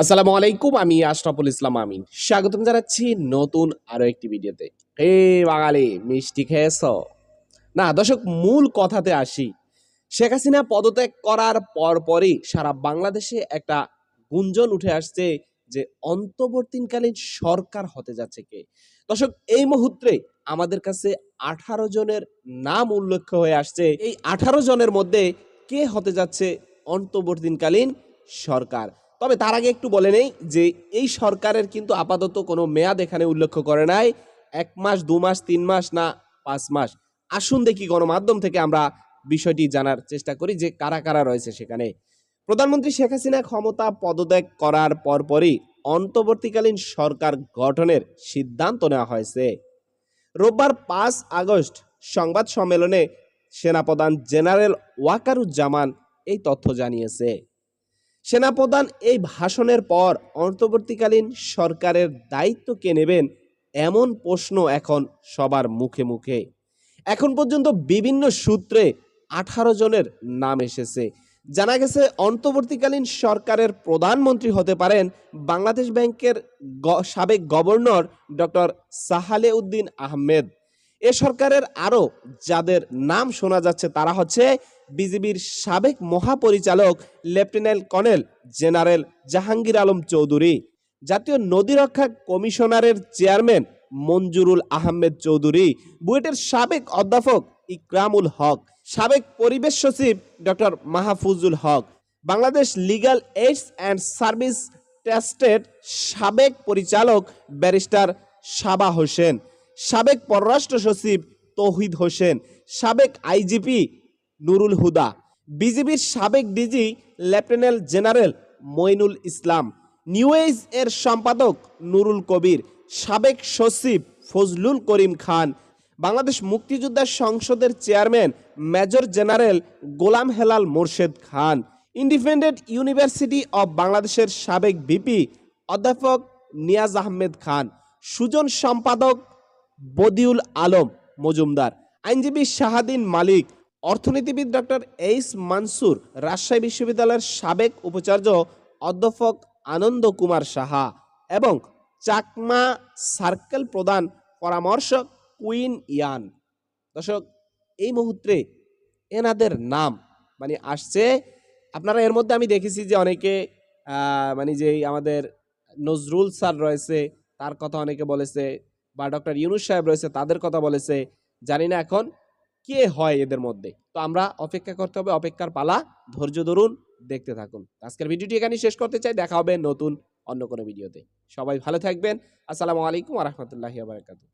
আসসালামু আলাইকুম, আমি আশরাফুল ইসলাম আমিন। স্বাগতম জানাচ্ছি নতুন আরও একটি ভিডিওতে। হে বাঙালি, মিষ্টি খেয়েছ? না, দর্শক, মূল কথাতে আসি। শেখ হাসিনা পদত্যাগ করার পরপরই সারা বাংলাদেশে একটা গুঞ্জন উঠে আসছে যে অন্তর্বর্তীকালীন সরকার হতে যাচ্ছে কে? দর্শক, এই মুহূর্তে আমাদের কাছে আঠারো জনের নাম উল্লেখ হয়ে আসছে। এই আঠারো জনের মধ্যে কে হতে যাচ্ছে অন্তর্বর্তীকালীন সরকার? তবে তার আগে একটু বলে নেই যে এই সরকারের কিন্তু আপাতত কোনো মেয়াদ এখানে উল্লেখ করে নাই। এক মাস, দু মাস, তিন মাস না পাঁচ মাস। আসুন দেখি গণমাধ্যম থেকে আমরা বিষয়টি জানার চেষ্টা করি যে কারা কারা রয়েছে সেখানে। প্রধানমন্ত্রী শেখ হাসিনা ক্ষমতা পদত্যাগ করার পরপরই অন্তর্বর্তীকালীন সরকার গঠনের সিদ্ধান্ত নেওয়া হয়েছে। রোববার পাঁচ আগস্ট সংবাদ সম্মেলনে সেনাপ্রধান জেনারেল ওয়াকারুজ্জামান এই তথ্য জানিয়েছে। সেনাপ্রধান এই ভাষণের পর অন্তর্বর্তীকালীন সরকারের দায়িত্ব কে নেবেন এমন প্রশ্ন এখন সবার মুখে মুখে। এখন পর্যন্ত বিভিন্ন সূত্রে আঠারো জনের নাম এসেছে। জানা গেছে অন্তর্বর্তীকালীন সরকারের প্রধানমন্ত্রী হতে পারেন বাংলাদেশ ব্যাংকের সাবেক গভর্নর ডক্টর সাহালে উদ্দিন আহমেদ। এ সরকারের আরও যাদের নাম শোনা যাচ্ছে তারা হচ্ছে বিজিবির সাবেক মহাপরিচালক lieutenant colonel general Jahangir Alam Chowdhury. জাতীয় নদী রক্ষা কমিশনারের চেয়ারম্যান মঞ্জুরুল আহমেদ চৌধুরী। বুয়েটের সাবেক অধ্যাপক ইকরামুল হক। সাবেক পরিবেশ সচিব doctor Mahfuzul Haque. Bangladesh legal aids and service টেস্টের সাবেক পরিচালক ব্যারিস্টার সাবা হোসেন। সাবেক পররাষ্ট্র সচিব তৌহিদ হোসেন। সাবেক আইজিপি নুরুল হুদা। বিজিবির সাবেক DG lieutenant general Moinul Islam. New Age এর সম্পাদক নুরুল কবির। সাবেক সচিব ফজলুল করিম খান। বাংলাদেশ মুক্তিযোদ্ধা সংসদের chairman major general Golam Helal Morshed Khan. Independent University of বাংলাদেশের সাবেক ভিপি অধ্যাপক নিয়াজ আহমেদ খান। সুজন সম্পাদক বদিউল আলম মজুমদার। আইনজীবী শাহাদিন মালিক। অর্থনীতিবিদ ডক্টর এইস মানসুর, রাজশাহী বিশ্ববিদ্যালয়ের সাবেক উপাচার্য অধ্যাপক আনন্দ কুমার সাহা এবং চাকমা সার্কেল প্রধান পরামর্শক কুইন ইয়ান। দর্শক, এই মুহূর্তে এনাদের নাম মানে আসছে, আপনারা এর মধ্যে আমি দেখেছি যে অনেকে মানে যে আমাদের নজরুল স্যার রয়েছে, তার কথা অনেকে বলেছে বা ডক্টর ইউনুস সাহেব রয়েছে, তাদের কথা বলেছে, জানি না এখন। কে হয় এদের মধ্যে? তো আমরা অপেক্ষা করতে হবে, অপেক্ষার পালা, ধৈর্য ধরুন, দেখতে থাকুন। আজকের ভিডিওটি এখানে শেষ করতে চাই, দেখা হবে নতুন অন্য কোনো ভিডিওতে। সবাই ভালো থাকবেন। আসসালামু আলাইকুম রহমতুল্লাহি বারাকাতু